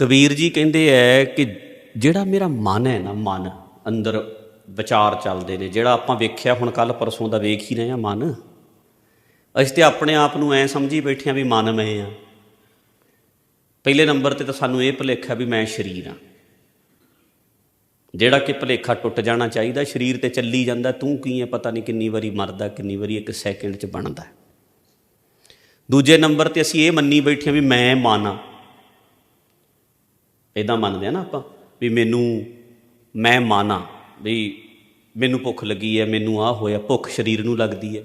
ਕਬੀਰ ਜੀ ਕਹਿੰਦੇ ਐ ਕਿ ਜਿਹੜਾ ਮੇਰਾ ਮਨ ਹੈ ਨਾ, ਮਨ ਅੰਦਰ ਵਿਚਾਰ ਚੱਲਦੇ ਨੇ, ਜਿਹੜਾ ਆਪਾਂ ਵੇਖਿਆ ਹੁਣ ਕੱਲ ਪਰਸੋਂ ਦਾ ਵੇਖ ਹੀ ਰਹੇ ਆ ਮਨ। ਅਸੀਂ ਤੇ ਆਪਣੇ ਆਪ ਨੂੰ ਐ ਸਮਝੀ ਬੈਠੇ ਆ ਵੀ ਮਨ ਮੈਂ ਆ। ਪਹਿਲੇ ਨੰਬਰ ਤੇ ਤਾਂ ਸਾਨੂੰ ਇਹ ਭੁਲੇਖਾ ਵੀ ਮੈਂ ਸਰੀਰ ਆ। ਜਿਹੜਾ ਕਿ ਭੁਲੇਖਾ ਟੁੱਟ ਜਾਣਾ ਚਾਹੀਦਾ, ਸਰੀਰ ਤੇ ਚੱਲੀ ਜਾਂਦਾ, ਤੂੰ ਕੀ ਹੈ ਪਤਾ ਨਹੀਂ ਕਿੰਨੀ ਵਾਰੀ ਮਰਦਾ, ਕਿੰਨੀ ਵਾਰੀ ਇੱਕ ਸੈਕਿੰਡ 'ਚ ਬਣਦਾ। ਦੂਜੇ ਨੰਬਰ ਤੇ ਅਸੀਂ ਇਹ ਮੰਨੀ ਬੈਠੇ ਆ ਵੀ ਮੈਂ ਮਨ ਆ। ਇਦਾਂ ਮੰਨਦੇ ਆ ਨਾ ਆਪਾਂ ਵੀ ਮੈਨੂੰ, ਮੈਂ ਮਨ ਆ ਵੀ ਮੈਨੂੰ ਭੁੱਖ ਲੱਗੀ ਹੈ ਮੈਨੂੰ ਆਹ ਹੋਇਆ, ਭੁੱਖ ਸਰੀਰ ਨੂੰ ਲੱਗਦੀ ਹੈ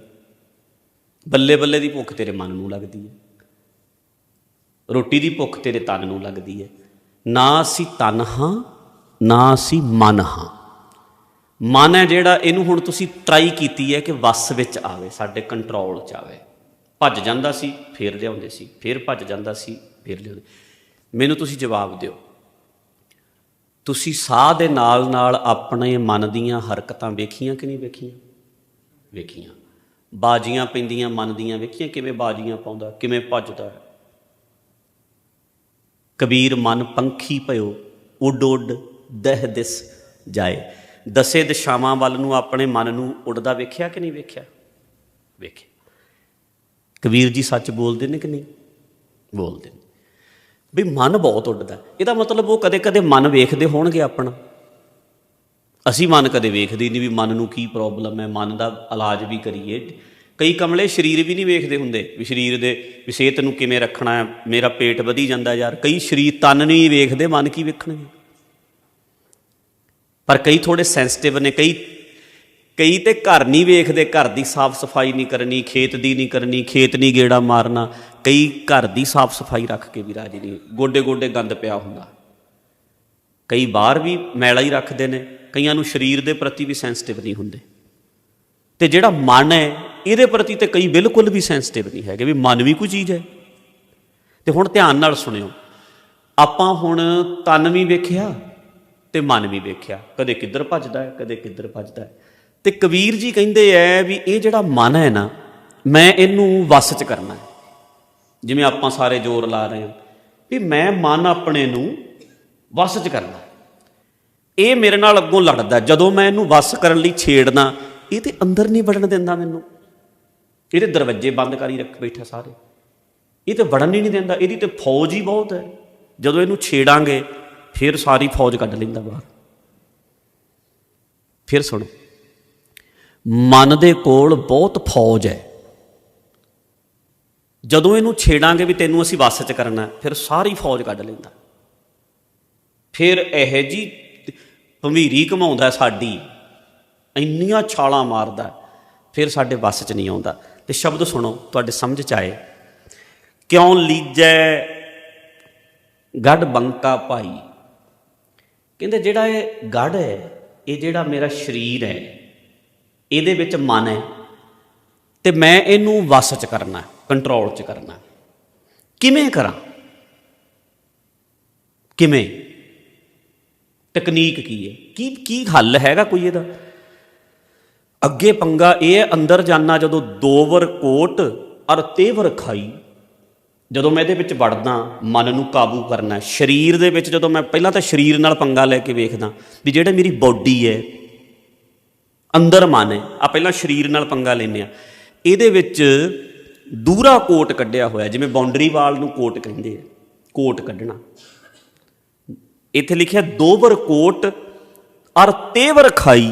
ਬੱਲੇ ਬੱਲੇ ਦੀ ਭੁੱਖ ਤੇਰੇ ਮਨ ਨੂੰ ਲੱਗਦੀ ਹੈ ਰੋਟੀ ਦੀ ਭੁੱਖ ਤੇਰੇ ਤਨ ਨੂੰ ਲੱਗਦੀ ਹੈ ਨਾ ਅਸੀਂ ਤਨ ਹਾਂ, ਨਾ ਅਸੀਂ ਮਨ ਹਾਂ। ਮਨ ਹੈ ਜਿਹੜਾ ਇਹਨੂੰ ਹੁਣ ਤੁਸੀਂ ਟਰਾਈ ਕੀਤੀ ਹੈ ਕਿ ਵਸ ਵਿੱਚ ਆਵੇ, ਸਾਡੇ ਕੰਟਰੋਲ 'ਚ ਆਵੇ। ਭੱਜ ਜਾਂਦਾ ਸੀ, ਫੇਰ ਲਿਆਉਂਦੇ ਸੀ, ਫੇਰ ਭੱਜ ਜਾਂਦਾ ਸੀ, ਫੇਰ ਲਿਆਉਂਦੇ। ਮੈਨੂੰ ਤੁਸੀਂ ਜਵਾਬ ਦਿਓ। ਤੁਸੀਂ ਸਾਹ ਦੇ ਨਾਲ ਨਾਲ ਆਪਣੇ ਮਨ ਦੀਆਂ ਹਰਕਤਾਂ ਵੇਖੀਆਂ ਕਿ ਨਹੀਂ ਵੇਖੀਆਂ? ਵੇਖੀਆਂ। ਬਾਜੀਆਂ ਪੈਂਦੀਆਂ, ਮਨ ਦੀਆਂ ਵੇਖੀਆਂ, ਕਿਵੇਂ ਬਾਜੀਆਂ ਪਾਉਂਦਾ, ਕਿਵੇਂ ਭੱਜਦਾ? ਹੈ ਕਬੀਰ ਮਨ ਪੰਖੀ ਭਇਓ, ਉੱਡ ਉੱਡ ਦਹ ਦਿਸ ਜਾਏ। ਦਸੇ ਦਿਸ਼ਾਵਾਂ ਵੱਲ ਨੂੰ ਆਪਣੇ ਮਨ ਨੂੰ ਉੱਡਦਾ ਵੇਖਿਆ ਕਿ ਨਹੀਂ ਵੇਖਿਆ? ਵੇਖਿਆ। ਕਬੀਰ ਜੀ ਸੱਚ ਬੋਲਦੇ ਨੇ ਕਿ ਨਹੀਂ? ਬੋਲਦੇ ਨੇ। ਵੀ ਮਨ ਬਹੁਤ ਉੱਡਦਾ ਇਹਦਾ ਮਤਲਬ ਉਹ ਕਦੇ-ਕਦੇ ਮਨ ਵੇਖਦੇ ਹੋਣਗੇ ਆਪਣਾ। ਅਸੀਂ ਮਨ ਕਦੇ ਵੇਖਦੇ ਨਹੀਂ ਵੀ ਮਨ ਨੂੰ ਕੀ ਪ੍ਰੋਬਲਮ ਹੈ, ਮਨ ਦਾ ਇਲਾਜ ਵੀ ਕਰੀਏ। ਕਈ ਕਮਲੇ ਸਰੀਰ ਵੀ ਨਹੀਂ ਵੇਖਦੇ ਹੁੰਦੇ ਵੀ ਸਰੀਰ ਦੇ ਵੀ ਸਿਹਤ ਨੂੰ ਕਿਵੇਂ ਰੱਖਣਾ ਹੈ, ਮੇਰਾ ਪੇਟ ਵਧੀ ਜਾਂਦਾ ਯਾਰ। ਕਈ ਸਰੀਰ ਤਨ ਨਹੀਂ ਵੇਖਦੇ, ਮਨ ਕੀ ਵੇਖਣਗੇ? ਪਰ ਕਈ ਥੋੜੇ ਸੈਂਸਿਟਿਵ ਨੇ, ਕਈ ਕਈ ਤੇ ਘਰ ਨਹੀਂ ਵੇਖਦੇ, ਘਰ ਦੀ ਸਾਫ਼ ਸਫ਼ਾਈ ਨਹੀਂ ਕਰਨੀ, ਖੇਤ ਦੀ ਨਹੀਂ ਕਰਨੀ, ਖੇਤ ਨਹੀਂ ਗੇੜਾ ਮਾਰਨਾ। ਕਈ ਘਰ ਦੀ ਸਾਫ਼ ਸਫ਼ਾਈ ਰੱਖ ਕੇ ਵੀ ਰਾਜੀ ਨਹੀਂ ਗੋਡੇ ਗੋਡੇ ਗੰਦ ਪਿਆ ਹੁੰਦਾ। ਕਈ ਬਾਹਰ ਵੀ ਮੈਲਾ ਹੀ ਰੱਖਦੇ ਨੇ, ਕਈਆਂ ਨੂੰ ਸਰੀਰ ਦੇ ਪ੍ਰਤੀ ਵੀ ਸੈਂਸਿਟਿਵ ਨਹੀਂ ਹੁੰਦੇ। ਤੇ ਜਿਹੜਾ ਮਨ ਹੈ, ਇਹਦੇ ਪ੍ਰਤੀ ਤੇ ਕਈ ਬਿਲਕੁਲ ਵੀ ਸੈਂਸਿਟਿਵ ਨਹੀਂ ਹੈਗੇ, ਵੀ ਮਨ ਵੀ ਕੋਈ ਚੀਜ਼ ਹੈ। ਤੇ ਹੁਣ ਧਿਆਨ ਨਾਲ ਸੁਣਿਓ, ਆਪਾਂ ਹੁਣ ਤਨ ਵੀ ਵੇਖਿਆ ਤੇ ਮਨ ਵੀ ਵੇਖਿਆ। ਕਦੇ ਕਿੱਧਰ ਭੱਜਦਾ ਹੈ, ਕਦੇ ਕਿੱਧਰ ਭੱਜਦਾ ਹੈ। ਤੇ ਕਬੀਰ ਜੀ ਕਹਿੰਦੇ ਐ ਵੀ ਇਹ ਜਿਹੜਾ ਮਨ ਹੈ ਨਾ, ਮੈਂ ਇਹਨੂੰ ਵਸ ਚ ਕਰਨਾ ਹੈ। ਜਿਵੇਂ ਆਪਾਂ ਸਾਰੇ ਜ਼ੋਰ ਲਾ ਰਹੇ ਹਾਂ, ਵੀ ਮੈਂ ਮਨ ਆਪਣੇ ਨੂੰ ਵਸ ਚ ਕਰਨਾ। ਇਹ ਮੇਰੇ ਨਾਲ ਅੱਗੋਂ ਲੜਦਾ, ਜਦੋਂ ਮੈਂ ਇਹਨੂੰ ਵਸ ਕਰਨ ਲਈ ਛੇੜਨਾ, ਇਹ ਤੇ ਅੰਦਰ ਨਹੀਂ ਵੜਨ ਦਿੰਦਾ ਮੈਨੂੰ। ਇਹਦੇ ਦਰਵਾਜ਼ੇ ਬੰਦ ਕਰੀ ਰੱਖ ਬੈਠਾ ਸਾਰੇ। ਇਹ ਤੇ ਵੜਨ ਹੀ ਨਹੀਂ ਦਿੰਦਾ, ਇਹਦੀ ਤੇ ਫੌਜ ਹੀ ਬਹੁਤ ਹੈ। ਜਦੋਂ ਇਹਨੂੰ ਛੇੜਾਂਗੇ, ਫਿਰ ਸਾਰੀ ਫੌਜ ਕੱਢ ਲੈਂਦਾ ਬਾਹਰ। ਫਿਰ ਸੁਣੋ, ਮਨ ਦੇ ਕੋਲ ਬਹੁਤ ਫੌਜ ਹੈ। ਜਦੋਂ ਇਹਨੂੰ ਛੇੜਾਂਗੇ ਵੀ ਤੈਨੂੰ ਅਸੀਂ ਵਸ ਚ ਕਰਨਾ ਫਿਰ ਸਾਰੀ ਫੌਜ ਕੱਢ ਲੈਂਦਾ। ਫਿਰ ਇਹ ਜੀ ਭੰਵੀਰੀ ਘਮਾਉਂਦਾ ਸਾਡੀ, ਇੰਨੀਆਂ ਛਾਲਾਂ ਮਾਰਦਾ, ਫਿਰ ਸਾਡੇ ਵਸ ਚ ਨਹੀਂ ਆਉਂਦਾ। ਤੇ ਸ਼ਬਦ ਸੁਣੋ, ਤੁਹਾਡੇ ਸਮਝ ਚ ਆਏ। ਕਿਉਂ ਲੀਜੈ ਗੱਡ ਬੰਕਾ ਭਾਈ? ਕਹਿੰਦੇ ਜਿਹੜਾ ਇਹ ਗੜ ਹੈ, ਇਹ ਜਿਹੜਾ ਮੇਰਾ ਸਰੀਰ ਹੈ, ਇਹਦੇ ਵਿੱਚ ਮਨ ਹੈ। ਤੇ ਮੈਂ ਇਹਨੂੰ ਵਸ ਚ ਕਰਨਾ ਕੰਟਰੋਲ ਚ ਕਰਨਾ। ਕਿਵੇਂ ਕਰਾਂ? ਕਿਵੇਂ? ਤਕਨੀਕ ਕੀ ਹੈ? ਕੀ ਕੀ ਹੱਲ ਹੈਗਾ ਕੋਈ ਇਹਦਾ? ਅੱਗੇ ਪੰਗਾ ਇਹ ਹੈ, ਅੰਦਰ ਜਾਣਾ ਜਦੋਂ ਦੋਵਰ ਕੋਟ ਅਰ ਤੇਵਰ ਖਾਈ ਜਦੋਂ ਮੈਂ ਇਹਦੇ ਵਿੱਚ ਵੜਦਾ ਮਨ ਨੂੰ ਕਾਬੂ ਕਰਨਾ ਸਰੀਰ ਦੇ ਵਿੱਚ ਜਦੋਂ ਮੈਂ ਪਹਿਲਾਂ ਤਾਂ ਸਰੀਰ ਨਾਲ ਪੰਗਾ ਲੈ ਕੇ ਵੇਖਦਾ ਵੀ ਜਿਹੜਾ ਮੇਰੀ ਬਾਡੀ ਹੈ ਅੰਦਰ ਮਨ ਹੈ ਆ ਪਹਿਲਾਂ ਸਰੀਰ ਨਾਲ ਪੰਗਾ ਲੈਨੇ ਆ ਇਹਦੇ ਵਿੱਚ ਦੂਰਾ ਕੋਟ ਕੱਢਿਆ ਹੋਇਆ, ਜਿਵੇਂ ਬਾਉਂਡਰੀ ਵਾਲ ਨੂੰ ਕੋਟ ਕਹਿੰਦੇ ਆ, ਕੋਟ ਕੱਢਣਾ। ਇੱਥੇ ਲਿਖਿਆ ਦੋਬਰ ਕੋਟ ਅਰ ਤੇਵਰ ਖਾਈ।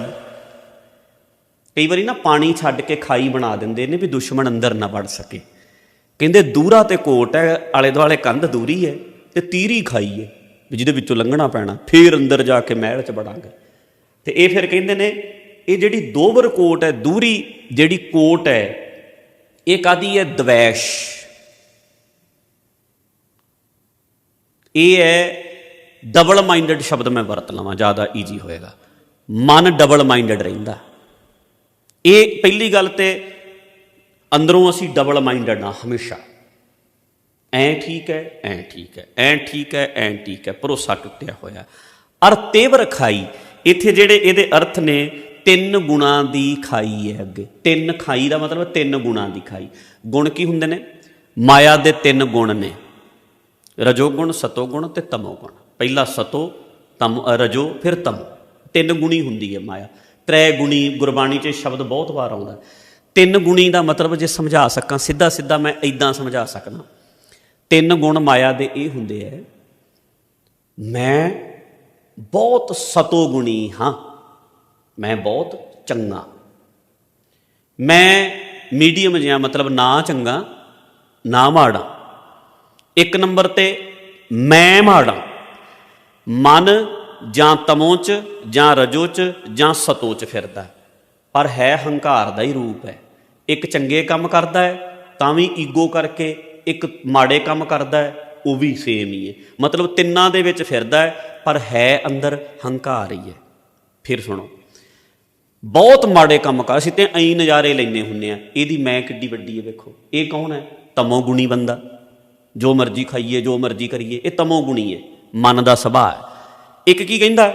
ਕਈ ਵਾਰੀ ਨਾ ਪਾਣੀ ਛੱਡ ਕੇ ਖਾਈ ਬਣਾ ਦਿੰਦੇ ਨੇ ਵੀ ਦੁਸ਼ਮਣ ਅੰਦਰ ਨਾ ਵੜ ਸਕੇ। ਕਹਿੰਦੇ ਦੂਰਾ ਤੇ ਕੋਟ ਹੈ, ਆਲੇ ਦੁਆਲੇ ਕੰਧ ਦੂਰੀ ਹੈ ਤੇ ਤੀਰੀ ਖਾਈ ਹੈ, ਵੀ ਜਿਹਦੇ ਵਿੱਚੋਂ ਲੰਘਣਾ ਪੈਣਾ, ਫੇਰ ਅੰਦਰ ਜਾ ਕੇ ਮਹਿਲ 'ਚ ਵੜਾਂਗੇ। ਤੇ ਇਹ ਫਿਰ ਕਹਿੰਦੇ ਨੇ, ਇਹ ਜਿਹੜੀ ਦੋਬਰ ਕੋਟ ਹੈ, ਦੂਰੀ ਜਿਹੜੀ ਕੋਟ ਹੈ ਇਹ ਕਾਦੀ ਹੈ? ਦਵੈਸ਼। ਇਹ ਹੈ ਡਬਲ ਮਾਈਂਡਡ ਸ਼ਬਦ ਮੈਂ ਵਰਤ ਲਵਾਂ, ਜ਼ਿਆਦਾ ਈਜੀ ਹੋਏਗਾ। ਮਨ ਡਬਲ ਮਾਈਂਡਡ ਰਹਿੰਦਾ। ਇਹ ਪਹਿਲੀ ਗੱਲ ਤੇ ਅੰਦਰੋਂ ਅਸੀਂ ਡਬਲ ਮਾਈਂਡਡ ਨਾ ਹਮੇਸ਼ਾ। ਐ ਠੀਕ ਹੈ, ਐ ਠੀਕ ਹੈ, ਐ ਠੀਕ ਹੈ, ਐ ਠੀਕ ਹੈ, ਭਰੋਸਾ ਟੁੱਟਿਆ ਹੋਇਆ। ਅਰ ਤੇਵਰ ਰਖਾਈ, ਇੱਥੇ ਜਿਹੜੇ ਇਹਦੇ ਅਰਥ ਨੇ ਤਿੰਨ ਗੁਣਾਂ ਦੀ ਖਾਈ ਹੈ ਅੱਗੇ। ਤਿੰਨ ਖਾਈ ਦਾ ਮਤਲਬ ਤਿੰਨ ਗੁਣਾਂ ਦੀ ਖਾਈ। ਗੁਣ ਕੀ ਹੁੰਦੇ ਨੇ? ਮਾਇਆ ਦੇ ਤਿੰਨ ਗੁਣ ਨੇ। ਰਜੋ ਗੁਣ ਰਜੋਗੁਣ ਸਤੋਗੁਣ ਤੇ ਤਮੋਗੁਣ ਪਹਿਲਾ ਸਤੋ, ਤਮ ਰਜੋ, ਫਿਰ ਤਮ। ਤਿੰਨ ਗੁਣੀ ਹੁੰਦੀ ਹੈ ਮਾਇਆ। ਤ੍ਰੈ ਗੁਣੀ ਗੁਰਬਾਣੀ 'ਚ ਸ਼ਬਦ ਬਹੁਤ ਵਾਰ ਆਉਂਦਾ। ਤਿੰਨ ਗੁਣੀ ਦਾ ਮਤਲਬ ਜੇ ਸਮਝਾ ਸਕਾਂ ਸਿੱਧਾ ਸਿੱਧਾ ਮੈਂ ਇਦਾਂ ਸਮਝਾ ਸਕਦਾ। ਤਿੰਨ ਗੁਣ ਮਾਇਆ ਦੇ ਇਹ ਹੁੰਦੇ ਐ ਮੈਂ ਬਹੁਤ ਸਤੋ ਗੁਣੀ ਹਾਂ। ਮੈਂ ਬਹੁਤ ਚੰਗਾ। ਮੈਂ ਮੀਡੀਅਮ ਜਿਹਾ, ਮਤਲਬ ਨਾ ਚੰਗਾ, ਨਾ ਮਾੜਾ। ਇੱਕ ਨੰਬਰ ਤੇ ਮੈਂ ਮਾੜਾ। ਮਨ ਜਾਂ ਤਮੋ ਚ, ਜਾਂ ਰਜੋ ਚ, ਜਾਂ ਸਤੋ ਚ ਫਿਰਦਾ ਪਰ ਹੈ ਹੰਕਾਰ ਦਾ ਹੀ ਰੂਪ ਹੈ। ਇੱਕ ਚੰਗੇ ਕੰਮ ਕਰਦਾ ਹੈ, ਤਾਂ ਵੀ ਈਗੋ ਕਰਕੇ ਇੱਕ ਮਾੜੇ ਕੰਮ ਕਰਦਾ ਹੈ, ਉਹ ਵੀ ਸੇਮ ਹੀ ਹੈ। ਮਤਲਬ ਤਿੰਨਾਂ ਦੇ ਵਿੱਚ ਫਿਰਦਾ ਹੈ, ਪਰ ਹੈ ਅੰਦਰ ਹੰਕਾਰ ਹੀ ਹੈ। ਫਿਰ ਸੁਣੋ। ਬਹੁਤ ਮਾੜੇ ਕੰਮ ਕਰ, ਅਸੀਂ ਤੇ ਐਂ ਨਜ਼ਾਰੇ ਲੈਨੇ ਹੁੰਨੇ ਆ। ਇਹਦੀ ਮੈਂ ਕਿੱਡੀ ਵੱਡੀ ਹੈ ਵੇਖੋ। ਇਹ ਕੌਣ ਹੈ? ਤਮੋ ਗੁਣੀ ਬੰਦਾ। ਜੋ ਮਰਜ਼ੀ ਖਾਈਏ, ਜੋ ਮਰਜ਼ੀ ਕਰੀਏ, ਇਹ ਤਮੋ ਗੁਣੀ ਹੈ। ਮਨ ਦਾ ਸੁਭਾਅ ਹੈ। ਇੱਕ ਕੀ ਕਹਿੰਦਾ?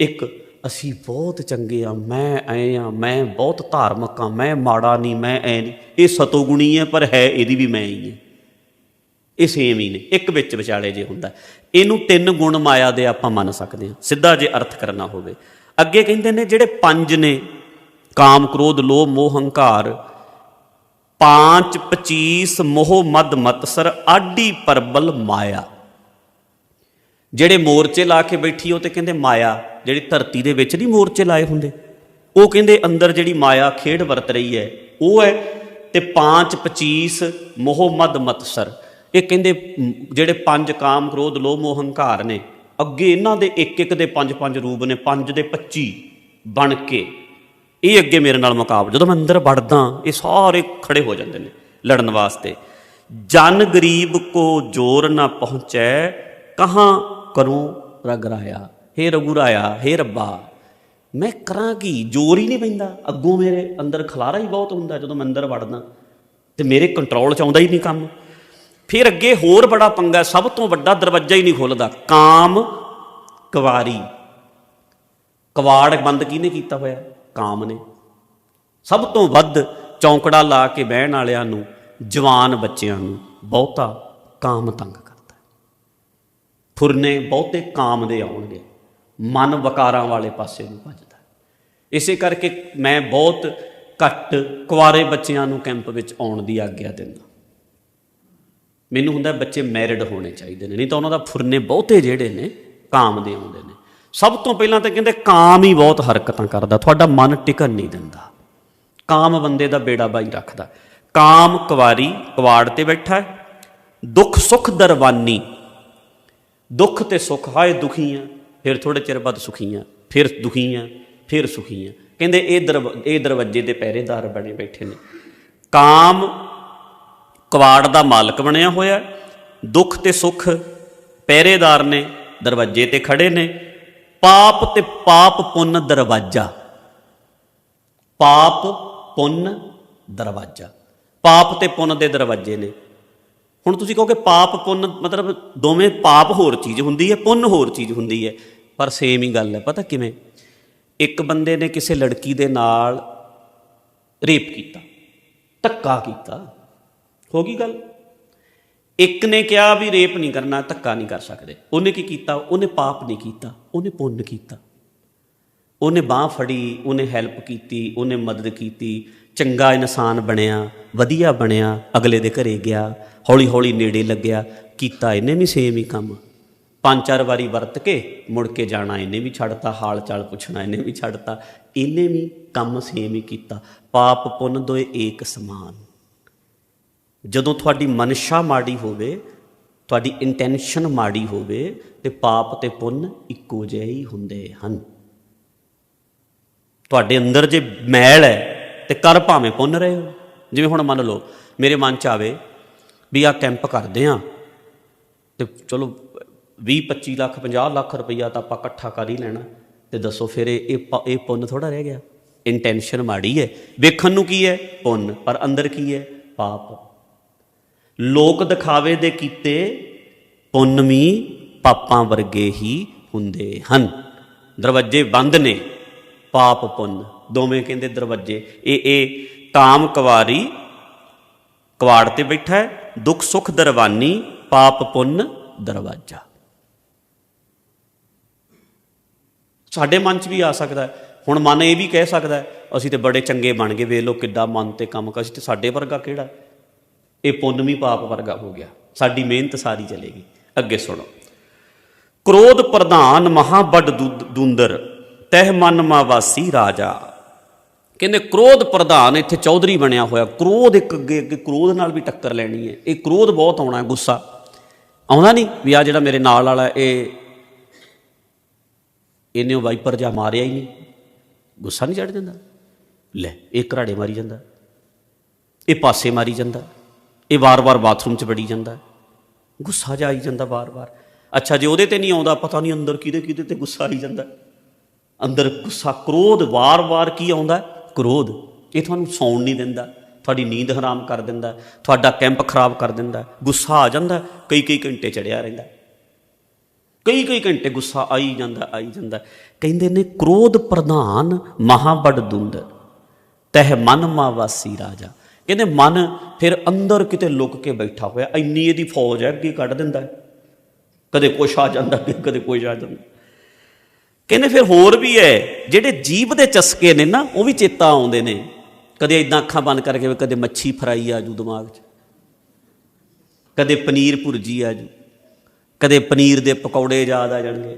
ਇੱਕ, ਅਸੀਂ ਬਹੁਤ ਚੰਗੇ ਆ, ਮੈਂ ਐ ਆ, ਮੈਂ ਬਹੁਤ ਧਾਰਮਿਕ ਆ, ਮੈਂ ਮਾੜਾ ਨਹੀਂ, ਮੈਂ ਐ ਨਹੀਂ। ਇਹ ਸਤੋ ਗੁਣੀ ਹੈ, ਪਰ ਹੈ ਇਹਦੀ ਵੀ ਮੈਂ ਹੀ ਹੈ ਇਹ ਸੇਮ ਹੀ ਨੇ। ਇੱਕ ਵਿੱਚ ਵਿਚਾਲੇ ਜੇ ਹੁੰਦਾ। ਇਹਨੂੰ ਤਿੰਨ ਗੁਣ ਮਾਇਆ ਦੇ ਆਪਾਂ ਮੰਨ ਸਕਦੇ ਹਾਂ ਸਿੱਧਾ ਜੇ ਅਰਥ ਕਰਨਾ ਹੋਵੇ। ਅੱਗੇ ਕਹਿੰਦੇ ਨੇ ਜਿਹੜੇ ਪੰਜ ਨੇ, ਕਾਮ, ਕ੍ਰੋਧ, ਲੋਭ, ਮੋਹ, ਹੰਕਾਰ, ਪਾਂਚ 25 ਮੋਹ, ਮਦ ਮਤਸਰ ਆਡੀ, ਪਰਬਲ, ਮਾਇਆ। ਜਿਹੜੇ ਮੋਰਚੇ ਲਾ ਕੇ ਬੈਠੀ ਉਹ ਤੇ ਕਹਿੰਦੇ ਮਾਇਆ। ਜਿਹੜੀ ਧਰਤੀ ਦੇ ਵਿੱਚ ਨਹੀਂ ਮੋਰਚੇ ਲਾਏ ਹੁੰਦੇ। ਉਹ ਕਹਿੰਦੇ ਅੰਦਰ ਜਿਹੜੀ ਮਾਇਆ ਖੇਡ ਵਰਤ ਰਹੀ ਹੈ, ਉਹ ਹੈ ਤੇ 5 25 ਮੋਹ, ਮਦ ਮਤਸਰ ਇਹ ਕਹਿੰਦੇ ਜਿਹੜੇ ਪੰਜ ਕਾਮ, ਕ੍ਰੋਧ, ਲੋਭ, ਮੋਹ, ਹੰਕਾਰ ਨੇ ਅੱਗੇ ਇਹਨਾਂ ਦੇ ਇੱਕ ਇੱਕ ਦੇ ਪੰਜ ਪੰਜ ਰੂਪ ਨੇ, ਪੰਜ ਦੇ 25 ਬਣ ਕੇ। ਇਹ ਅੱਗੇ ਮੇਰੇ ਨਾਲ ਮੁਕਾਬਲਾ, ਜਦੋਂ ਮੈਂ ਅੰਦਰ ਵੜਦਾ, ਇਹ ਸਾਰੇ ਖੜੇ ਹੋ ਜਾਂਦੇ ਨੇ ਲੜਨ ਵਾਸਤੇ। ਜਨ ਗਰੀਬ ਕੋ ਜੋਰ ਨਾ ਪਹੁੰਚੈ, ਕਹਾਂ ਕਰੂੰ ਰਗਰਾਇਆ ਹੇ ਰਗੁਰਾਇਆ ਹੇ ਰੱਬਾ। ਮੈਂ ਕਰਾਂ ਕੀ? ਜੋਰ ਹੀ ਨਹੀਂ ਪੈਂਦਾ। ਅੱਗੋਂ ਮੇਰੇ ਅੰਦਰ ਖਲਾਰਾ ਹੀ ਬਹੁਤ ਹੁੰਦਾ ਜਦੋਂ ਮੈਂ ਅੰਦਰ ਵੜਦਾ। ਤੇ ਮੇਰੇ ਕੰਟਰੋਲ ਚ ਆਉਂਦਾ ਹੀ ਨਹੀਂ ਕੰਮ। ਫਿਰ ਅੱਗੇ ਹੋਰ ਬੜਾ ਪੰਗਾ ਸਭ ਤੋਂ ਵੱਡਾ ਦਰਵਾਜ਼ਾ ਹੀ ਨਹੀਂ ਖੁੱਲਦਾ। ਕਾਮ ਕਵਾਰੀ। ਕਵਾੜ ਬੰਦ ਕਿਹਨੇ ਕੀਤਾ ਹੋਇਆ? ਕਾਮ ਨੇ। ਸਭ ਤੋਂ ਵੱਧ ਚੌਂਕੜਾ ਲਾ ਕੇ ਬਹਿਣ ਵਾਲਿਆਂ ਨੂੰ, ਜਵਾਨ ਬੱਚਿਆਂ ਨੂੰ ਬਹੁਤਾ ਕਾਮ ਤੰਗ ਕਰਦਾ ਹੈ। ਫੁਰਨੇ ਬਹੁਤੇ ਕਾਮ ਦੇ ਆਉਣਗੇ। ਮਨ ਵਕਾਰਾਂ ਵਾਲੇ ਪਾਸੇ ਨੂੰ ਭੱਜਦਾ ਇਸੇ ਕਰਕੇ ਮੈਂ ਬਹੁਤ ਘੱਟ ਕੁਆਰੇ ਬੱਚਿਆਂ ਨੂੰ ਕੈਂਪ ਵਿੱਚ ਆਉਣ ਦੀ ਆਗਿਆ ਦਿੰਦਾ। ਮੈਨੂੰ ਹੁੰਦਾ ਬੱਚੇ ਮੈਰਿਡ ਹੋਣੇ ਚਾਹੀਦੇ ਨੇ, ਨਹੀਂ ਤਾਂ ਉਹਨਾਂ ਦਾ ਫੁਰਨੇ ਬਹੁਤੇ ਜਿਹੜੇ ਨੇ, ਕਾਮ ਦੇ ਆਉਂਦੇ ਨੇ। ਸਭ ਤੋਂ ਪਹਿਲਾਂ ਤਾਂ ਕਹਿੰਦੇ ਕਾਮ ਹੀ ਬਹੁਤ ਹਰਕਤਾਂ ਕਰਦਾ, ਤੁਹਾਡਾ ਮਨ ਟਿਕਣ ਨਹੀਂ ਦਿੰਦਾ। ਕਾਮ ਬੰਦੇ ਦਾ ਬੇੜਾ ਬਾਈ ਰੱਖਦਾ। ਕਾਮ ਕੁਵਾਰੀ ਕੁਵਾੜ ਤੇ ਬੈਠਾ ਦੁੱਖ ਸੁਖ ਦਰਵਾਨੀ। ਦੁੱਖ ਤੇ ਸੁਖ, ਹਾਏ ਦੁਖੀ ਆ ਫਿਰ ਥੋੜੇ ਚਿਰ ਬਾਅਦ ਸੁਖੀ ਆ ਫਿਰ ਦੁਖੀ ਆ ਫਿਰ ਸੁਖੀ ਆ ਕਹਿੰਦੇ ਇਹ ਦਰਵ, ਇਹ ਦਰਵਾਜੇ ਦੇ ਪਹਿਰੇਦਾਰ ਬਣੇ ਬੈਠੇ ਨੇ। ਕਾਮ ਕਵਾੜ ਦਾ ਮਾਲਕ ਬਣਿਆ ਹੋਇਆ ਦੁੱਖ ਤੇ ਸੁੱਖ ਪਹਿਰੇਦਾਰ ਨੇ, ਦਰਵਾਜ਼ੇ ਤੇ ਖੜੇ ਨੇ। ਪਾਪ ਤੇ ਪਾਪ ਪੁੰਨ ਦਰਵਾਜ਼ਾ। ਪਾਪ ਪੁੰਨ ਦਰਵਾਜ਼ਾ। ਪਾਪ ਤੇ ਪੁੰਨ ਦੇ ਦਰਵਾਜ਼ੇ ਨੇ। ਹੁਣ ਤੁਸੀਂ ਕਹੋਗੇ ਪਾਪ ਪੁੰਨ ਮਤਲਬ ਦੋਵੇਂ ਪਾਪ ਹੋਰ ਚੀਜ਼ ਹੁੰਦੀ ਹੈ, ਪੁੰਨ ਹੋਰ ਚੀਜ਼ ਹੁੰਦੀ ਹੈ। ਪਰ ਸੇਮ ਹੀ ਗੱਲ ਹੈ, ਪਤਾ ਕਿਵੇਂ? ਇੱਕ ਬੰਦੇ ਨੇ ਕਿਸੇ ਲੜਕੀ ਦੇ ਨਾਲ ਰੇਪ ਕੀਤਾ, ਧੱਕਾ ਕੀਤਾ। ਹੋ ਗਈ ਗੱਲ। ਇੱਕ ਨੇ ਕਿਹਾ ਵੀ ਰੇਪ ਨਹੀਂ ਕਰਨਾ, ਧੱਕਾ ਨਹੀਂ ਕਰ ਸਕਦੇ। ਉਹਨੇ ਕੀ ਕੀਤਾ? ਉਹਨੇ ਪਾਪ ਨਹੀਂ ਕੀਤਾ, ਉਹਨੇ ਪੁੰਨ ਕੀਤਾ। ਉਹਨੇ ਬਾਹ ਫੜੀ, ਉਹਨੇ ਹੈਲਪ ਕੀਤੀ, ਉਹਨੇ ਮਦਦ ਕੀਤੀ। ਚੰਗਾ ਇਨਸਾਨ ਬਣਿਆ, ਵਧੀਆ ਬਣਿਆ, ਅਗਲੇ ਦੇ ਘਰੇ ਗਿਆ ਹੌਲੀ ਹੌਲੀ ਨੇੜੇ ਲੱਗਿਆ। ਕੀਤਾ ਇਹਨੇ ਵੀ ਸੇਮ ਹੀ ਕੰਮ। ਪੰਜ ਚਾਰ ਵਾਰੀ ਵਰਤ ਕੇ ਮੁੜ ਕੇ ਜਾਣਾ, ਇਹਨੇ ਵੀ ਛੱਡਤਾ। ਹਾਲ ਚਾਲ ਪੁੱਛਣਾ, ਇਹਨੇ ਵੀ ਛੱਡਤਾ। ਇਹਨੇ ਵੀ ਕੰਮ ਸੇਮ ਹੀ ਕੀਤਾ। ਪਾਪ ਪੁੰਨ ਦੋਏ ਏਕ ਸਮਾਨ। ਜਦੋਂ ਤੁਹਾਡੀ ਮਨਸ਼ਾ ਮਾੜੀ ਹੋਵੇ, ਤੁਹਾਡੀ ਇੰਟੈਂਸ਼ਨ ਮਾੜੀ ਹੋਵੇ, ਤੇ ਪਾਪ ਤੇ ਪੁੰਨ ਇੱਕੋ ਜਿਹੇ ਹੀ ਹੁੰਦੇ ਹਨ। ਤੁਹਾਡੇ ਅੰਦਰ ਜੇ ਮੈਲ ਹੈ, ਤੇ ਕਰ ਭਾਵੇਂ ਪੁੰਨ ਰਹੇ ਹੋ। ਜਿਵੇਂ ਹੁਣ ਮੰਨ ਲਓ, ਮੇਰੇ ਮਨ ਚ ਆਵੇ ਵੀ ਆ ਕੈਂਪ ਕਰਦੇ ਆ, ਤੇ ਚਲੋ 20 25 ਲੱਖ 50 ਲੱਖ ਰੁਪਈਆ ਤਾਂ ਆਪਾਂ ਇਕੱਠਾ ਕਰ ਹੀ ਲੈਣਾ। ਤੇ ਦੱਸੋ ਫਿਰ ਇਹ ਇਹ ਪ- ਇਹ ਪੁੰਨ ਥੋੜਾ ਰਹਿ ਗਿਆ। ਇੰਟੈਂਸ਼ਨ ਮਾੜੀ ਹੈ। ਵੇਖਣ ਨੂੰ ਕੀ ਹੈ? ਪੁੰਨ। ਪਰ ਅੰਦਰ ਕੀ ਹੈ? ਪਾਪ। ਲੋਕ ਦਿਖਾਵੇ ਦੇ ਕੀਤੇ ਪੁੰਨ ਵੀ ਪਾਪਾਂ ਵਰਗੇ ਹੀ ਹੁੰਦੇ ਹਨ। ਦਰਵਾਜ਼ੇ ਬੰਦ ਨੇ, ਪਾਪ ਪੁੰਨ। ਦੋਵੇਂ ਕਹਿੰਦੇ ਦਰਵਾਜ਼ੇ। ਇਹ ਇਹ ਕਾਮ ਕੁਵਾਰੀ ਕਵਾੜ ਤੇ ਬੈਠਾ ਹੈ, ਦੁੱਖ ਸੁਖ ਦਰਵਾਨੀ, ਪਾਪ ਪੁੰਨ ਦਰਵਾਜਾ। ਸਾਡੇ ਮਨ 'ਚ ਵੀ ਆ ਸਕਦਾ ਹੈ। ਹੁਣ ਮਨ ਇਹ ਵੀ ਕਹਿ ਸਕਦਾ ਅਸੀਂ ਤੇ ਬੜੇ ਚੰਗੇ ਬਣ ਗਏ, ਵੇਖ ਲੋ ਕਿੱਦਾਂ ਮਨ ਤੇ ਕੰਮ ਕਰ, ਅਸੀਂ ਤੇ ਸਾਡੇ ਵਰਗਾ ਕਿਹੜਾ ਇਹ ਪੁੰਨ ਵੀ ਪਾਪ ਵਰਗਾ ਹੋ ਗਿਆ। ਸਾਡੀ ਮਿਹਨਤ ਸਾਰੀ ਚਲੇਗੀ। ਅੱਗੇ ਸੁਣੋ। ਕ੍ਰੋਧ ਪ੍ਰਧਾਨ ਮਹਾ ਵੱਡ ਦੁ- ਦੁੰਦਰ, ਤਹਿ ਮਨ ਮਾ ਵਾਸੀ ਰਾਜਾ। ਕਹਿੰਦੇ ਕ੍ਰੋਧ ਪ੍ਰਧਾਨ ਇੱਥੇ ਚੌਧਰੀ ਬਣਿਆ ਹੋਇਆ। ਕ੍ਰੋਧ ਇੱਕ ਅੱਗੇ ਅੱਗੇ ਕ੍ਰੋਧ ਨਾਲ ਵੀ ਟੱਕਰ ਲੈਣੀ ਹੈ। ਇਹ ਕ੍ਰੋਧ ਬਹੁਤ ਆਉਣਾ ਗੁੱਸਾ। ਆਉਂਦਾ ਨਹੀਂ ਵੀ ਆ ਜਿਹੜਾ ਮੇਰੇ ਨਾਲ ਵਾਲਾ ਇਹ ਇਹਨੇ ਉਹ ਵਾਈਪਰ ਜਾ ਮਾਰਿਆ ਹੀ ਨਹੀਂ। ਗੁੱਸਾ ਨਹੀਂ ਚੜ ਜਾਂਦਾ? ਲੈ, ਇਹ ਘਰਾੜੇ ਮਾਰੀ ਜਾਂਦਾ। ਇਹ ਪਾਸੇ ਮਾਰੀ ਜਾਂਦਾ। ਇਹ ਵਾਰ-ਵਾਰ ਬਾਥਰੂਮ 'ਚ ਵੜੀ ਜਾਂਦਾ ਗੁੱਸਾ ਜਾ ਆਈ ਜਾਂਦਾ ਵਾਰ-ਵਾਰ। ਅੱਛਾ, ਜੇ ਉਹਦੇ ਤੇ ਨਹੀਂ ਆਉਂਦਾ, ਪਤਾ ਨਹੀਂ ਅੰਦਰ ਕਿਹਦੇ ਕਿਹਦੇ ਤੇ ਗੁੱਸਾ ਆਈ ਜਾਂਦਾ ਅੰਦਰ ਗੁੱਸਾ, ਕ੍ਰੋਧ ਵਾਰ-ਵਾਰ ਕੀ ਆਉਂਦਾ ਕ੍ਰੋਧ। ਇਹ ਤੁਹਾਨੂੰ ਸੌਣ ਨਹੀਂ ਦਿੰਦਾ। ਤੁਹਾਡੀ ਨੀਂਦ ਹਰਾਮ ਕਰ ਦਿੰਦਾ ਤੁਹਾਡਾ ਕੈਂਪ ਖਰਾਬ ਕਰ ਦਿੰਦਾ ਗੁੱਸਾ ਆ ਜਾਂਦਾ ਕਈ ਕਈ ਘੰਟੇ ਚੜਿਆ ਰਹਿੰਦਾ ਕਈ ਕਈ ਘੰਟੇ ਗੁੱਸਾ ਆਈ ਜਾਂਦਾ ਆਈ ਜਾਂਦਾ ਕਹਿੰਦੇ ਨੇ, ਕ੍ਰੋਧ ਪ੍ਰਧਾਨ ਮਹਾਬੜ ਦੁੰਦ। ਤਹਿ ਮਨ ਮਾ ਵਾਸੀ ਰਾਜਾ। ਕਹਿੰਦੇ ਮਨ ਫਿਰ ਅੰਦਰ ਕਿਤੇ ਲੁਕ ਕੇ ਬੈਠਾ ਹੋਇਆ। ਇੰਨੀ ਇਹਦੀ ਫੌਜ ਹੈ, ਅੱਗੇ ਕੱਢ ਦਿੰਦਾ ਕਦੇ ਕੁਛ ਆ ਜਾਂਦਾ, ਕਦੇ ਕੁਛ ਆ ਜਾਂਦਾ। ਕਹਿੰਦੇ ਫਿਰ ਹੋਰ ਵੀ ਹੈ, ਜਿਹੜੇ ਜੀਭ ਦੇ ਚਸਕੇ ਨੇ ਨਾ, ਉਹ ਵੀ ਚੇਤਾ ਆਉਂਦੇ ਨੇ। ਕਦੇ ਇਦਾਂ ਅੱਖਾਂ ਬੰਦ ਕਰਕੇ ਕਦੇ ਮੱਛੀ ਫਰਾਈ ਆ ਜੂ ਦਿਮਾਗ 'ਚ। ਕਦੇ ਪਨੀਰ ਭੁਰਜੀ ਆ ਜੂ। ਕਦੇ ਪਨੀਰ ਦੇ ਪਕੌੜੇ ਯਾਦ ਆ ਜਾਣਗੇ।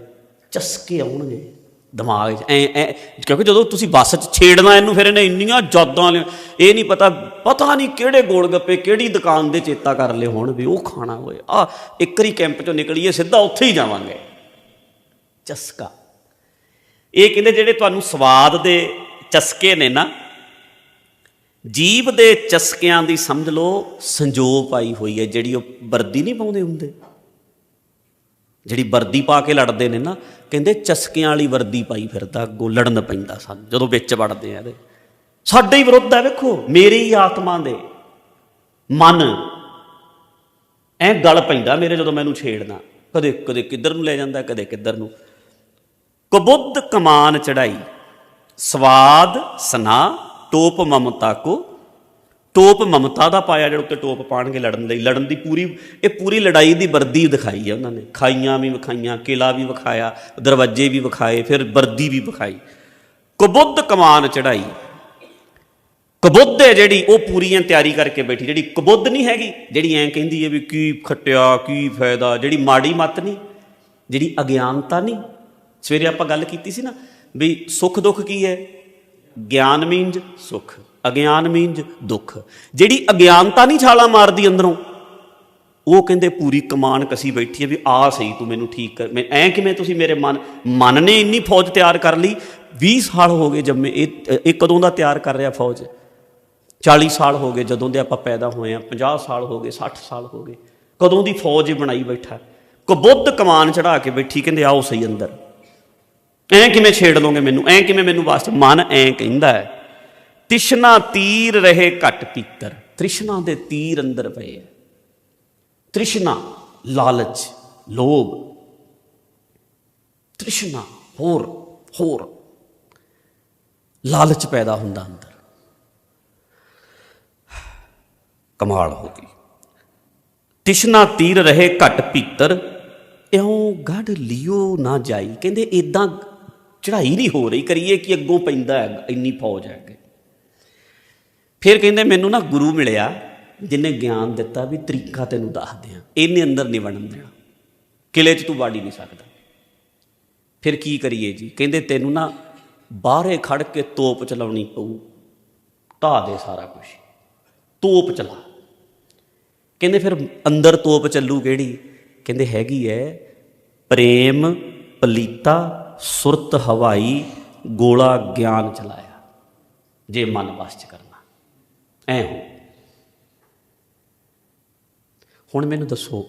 ਚਸਕੇ ਆਉਣਗੇ। ਦਿਮਾਗ 'ਚ ਐ ਐ, ਕਿਉਂਕਿ ਜਦੋਂ ਤੁਸੀਂ ਬੱਸ 'ਚ ਛੇੜਨਾ ਇਹਨੂੰ ਫਿਰ ਇਹਨੇ ਇੰਨੀਆਂ ਯਾਦਾਂ ਇਹ ਨਹੀਂ ਪਤਾ ਪਤਾ ਨਹੀਂ ਕਿਹੜੇ ਗੋਲ ਗੱਪੇ ਕਿਹੜੀ ਦੁਕਾਨ ਦੇ ਚੇਤਾ ਕਰ ਲਏ ਹੁਣ ਵੀ ਉਹ ਖਾਣਾ ਹੋਏ। ਆ, ਇੱਕ ਵਾਰੀ ਕੈਂਪ 'ਚੋਂ ਨਿਕਲੀਏ, ਸਿੱਧਾ ਉੱਥੇ ਹੀ ਜਾਵਾਂਗੇ। ਚਸਕਾ। ਇਹ ਕਹਿੰਦੇ ਜਿਹੜੇ ਤੁਹਾਨੂੰ ਸਵਾਦ ਦੇ ਚਸਕੇ ਨੇ ਨਾ, ਜੀਭ ਦੇ ਚਸਕਿਆਂ ਦੀ ਸਮਝ ਲਓ ਸੰਜੋ ਪਾਈ ਹੋਈ ਹੈ, ਜਿਹੜੀ ਉਹ ਵਰਦੀ ਨਹੀਂ ਪਾਉਂਦੇ ਹੁੰਦੇ। ਜਿਹੜੀ ਵਰਦੀ ਪਾ ਕੇ ਲੜਦੇ ਨੇ ਨਾ, ਕਹਿੰਦੇ ਚਸਕਿਆਂ ਵਾਲੀ ਵਰਦੀ ਪਾਈ ਫਿਰਦਾ, ਅੱਗੋਂ ਲੜਨ ਪੈਂਦਾ ਸਾਨੂੰ ਜਦੋਂ ਵਿੱਚ ਵੜਦੇ ਆ ਇਹਦੇ। ਸਾਡੇ ਹੀ ਵਿਰੁੱਧ ਹੈ ਵੇਖੋ, ਮੇਰੀ ਹੀ ਆਤਮਾ ਦੇ। ਮਨ, ਐ ਗਲ ਪੈਂਦਾ ਮੇਰੇ ਜਦੋਂ ਮੈਨੂੰ ਛੇੜਨਾ ਕਦੇ ਕਦੇ ਕਿੱਧਰ ਨੂੰ ਲੈ ਜਾਂਦਾ, ਕਦੇ ਕਿੱਧਰ ਨੂੰ। ਕਬੁੱਧ ਕਮਾਨ ਚੜਾਈ, ਸਵਾਦ, ਸਨਾ ਟੋਪ ਮਮਤਾ ਕੋ ਟੋਪ ਮਮਤਾ ਦਾ ਪਾਇਆ ਜਿਹੜਾ ਉੱਤੇ ਟੋਪ ਪਾਣਗੇ ਲੜਨ ਲਈ। ਲੜਨ ਦੀ ਪੂਰੀ, ਇਹ ਪੂਰੀ ਲੜਾਈ ਦੀ ਵਰਦੀ ਦਿਖਾਈ ਹੈ ਉਹਨਾਂ ਨੇ। ਖਾਈਆਂ ਵੀ ਵਿਖਾਈਆਂ, ਕਿਲਾ ਵੀ ਵਿਖਾਇਆ, ਦਰਵਾਜ਼ੇ ਵੀ ਵਿਖਾਏ, ਫਿਰ ਵਰਦੀ ਵੀ ਵਿਖਾਈ। ਕਬੁੱਧ ਕਮਾਨ ਚੜਾਈ। ਕਬੁੱਧ ਹੈ ਜਿਹੜੀ ਉਹ ਪੂਰੀਆਂ ਤਿਆਰੀ ਕਰਕੇ ਬੈਠੀ, ਜਿਹੜੀ ਕਬੁੱਧ ਨਹੀਂ ਹੈਗੀ, ਜਿਹੜੀ ਐਂ ਕਹਿੰਦੀ ਹੈ ਵੀ ਕੀ ਖੱਟਿਆ, ਕੀ ਫਾਇਦਾ, ਜਿਹੜੀ ਮਾੜੀ ਮਤ ਨਹੀਂ, ਜਿਹੜੀ ਅਗਿਆਨਤਾ ਨਹੀਂ। ਸਵੇਰੇ ਆਪਾਂ ਗੱਲ ਕੀਤੀ ਸੀ ਨਾ, ਵੀ ਸੁੱਖ ਦੁੱਖ ਕੀ ਹੈ? ਗਿਆਨ ਮੀਨਜ ਸੁੱਖ। ਅਗਿਆਨ ਮੀਨਜ ਦੁੱਖ। ਜਿਹੜੀ ਅਗਿਆਨਤਾ ਨਹੀਂ ਛਾਲਾ ਮਾਰਦੀ ਅੰਦਰੋਂ, ਉਹ ਕਹਿੰਦੇ ਪੂਰੀ ਕਮਾਨ ਕਸੀ ਬੈਠੀ ਹੈ ਵੀ ਆ ਸਹੀ, ਤੂੰ ਮੈਨੂੰ ਠੀਕ ਕਰ। ਮੈਂ ਐ ਕਿਵੇਂ ਤੁਸੀਂ ਮੇਰੇ ਮਨ ਮਨ ਨੇ ਇੰਨੀ ਫੌਜ ਤਿਆਰ ਕਰ ਲਈ? 20 ਸਾਲ ਹੋ ਗਏ ਜੰਮੇ, ਇਹ ਇਹ ਕਦੋਂ ਦਾ ਤਿਆਰ ਕਰ ਰਿਹਾ ਫੌਜ? 40 ਸਾਲ ਹੋ ਗਏ ਜਦੋਂ ਦੇ ਆਪਾਂ ਪੈਦਾ ਹੋਏ ਆ 50 ਸਾਲ ਹੋ ਗਏ 60 ਸਾਲ ਹੋ ਗਏ। ਕਦੋਂ ਦੀ ਫੌਜ ਇਹ ਬਣਾਈ ਬੈਠਾ? ਕਬੁੱਧ ਕਮਾਨ ਚੜਾ ਕੇ ਬੈਠੀ, ਕਹਿੰਦੇ ਆਓ ਸਹੀ ਅੰਦਰ। ਐ ਕਿਵੇਂ ਛੇੜ ਲੋਗੇ ਮੈਨੂੰ? ਐ ਕਿਵੇਂ ਮੈਨੂੰ ਵਾਸਤੇ? ਮਨ ਐ ਕਹਿੰਦਾ ਹੈ। ਤ੍ਰਿਸ਼ਨਾ ਤੀਰ ਰਹੇ ਘਟ ਪੀਤਰ। ਤ੍ਰਿਸ਼ਨਾ ਦੇ ਤੀਰ ਅੰਦਰ ਪਏ ਹੈ ਤ੍ਰਿਸ਼ਨਾ, ਲਾਲਚ, ਲੋਭ। ਤ੍ਰਿਸ਼ਨਾ, ਹੋਰ ਹੋਰ। ਲਾਲਚ ਪੈਦਾ ਹੁੰਦਾ ਅੰਦਰ। ਕਮਾਲ ਹੋ ਗਈ। ਤਿਸ਼ਨਾ ਤੀਰ ਰਹੇ ਘਟ ਪੀਤਰ। ਇਉਂ ਗੜ ਲਿਓ ਨਾ ਜਾਈ। ਕਹਿੰਦੇ ਇਦਾਂ ਚੜਾਈ ਨਹੀਂ ਹੋ ਰਹੀ। ਕਰੀਏ ਕਿ ਅੱਗੋਂ ਪੈਂਦਾ ਹੈ। ਇੰਨੀ ਫੌਜ ਹੈ ਫਿਰ ਕਹਿੰਦੇ ਮੈਨੂੰ ਨਾ ਗੁਰੂ ਮਿਲਿਆ ਜਿਨੇ ਗਿਆਨ ਦਿੱਤਾ ਵੀ ਤਰੀਕਾ ਤੈਨੂੰ ਦੱਸ ਦਿਆਂ। ਇਹਨੇ ਅੰਦਰ ਨਹੀਂ ਵੜਨ ਦੇਣਾ। ਕਿਲੇ 'ਚ ਤੂੰ ਵਾੜੀ ਨਹੀਂ ਸਕਦਾ। ਫਿਰ ਕੀ ਕਰੀਏ ਜੀ? ਕਹਿੰਦੇ ਤੈਨੂੰ ਨਾ ਬਾਹਰੇ ਖੜ ਕੇ ਤੋਪ ਚਲਾਉਣੀ ਪਊ। ਢਾਹ ਦੇ ਸਾਰਾ ਕੁਝ ਤੋਪ ਚਲਾ। ਕਹਿੰਦੇ ਫਿਰ ਅੰਦਰ ਤੋਪ ਚੱਲੂ ਕਿਹੜੀ? ਕਹਿੰਦੇ ਹੈਗੀ ਐ ਪ੍ਰੇਮ, ਪਲੀਤਾ, ਸੁਰਤ ਹਵਾਈ, ਗੋਲਾ ਗਿਆਨ ਚਲਾਇਆ। ਜੇ ਮਨ ਵਸ ਚ ਕਰਨਾ। ਐ ਹੋ। ਹੁਣ ਮੈਨੂੰ ਦੱਸੋ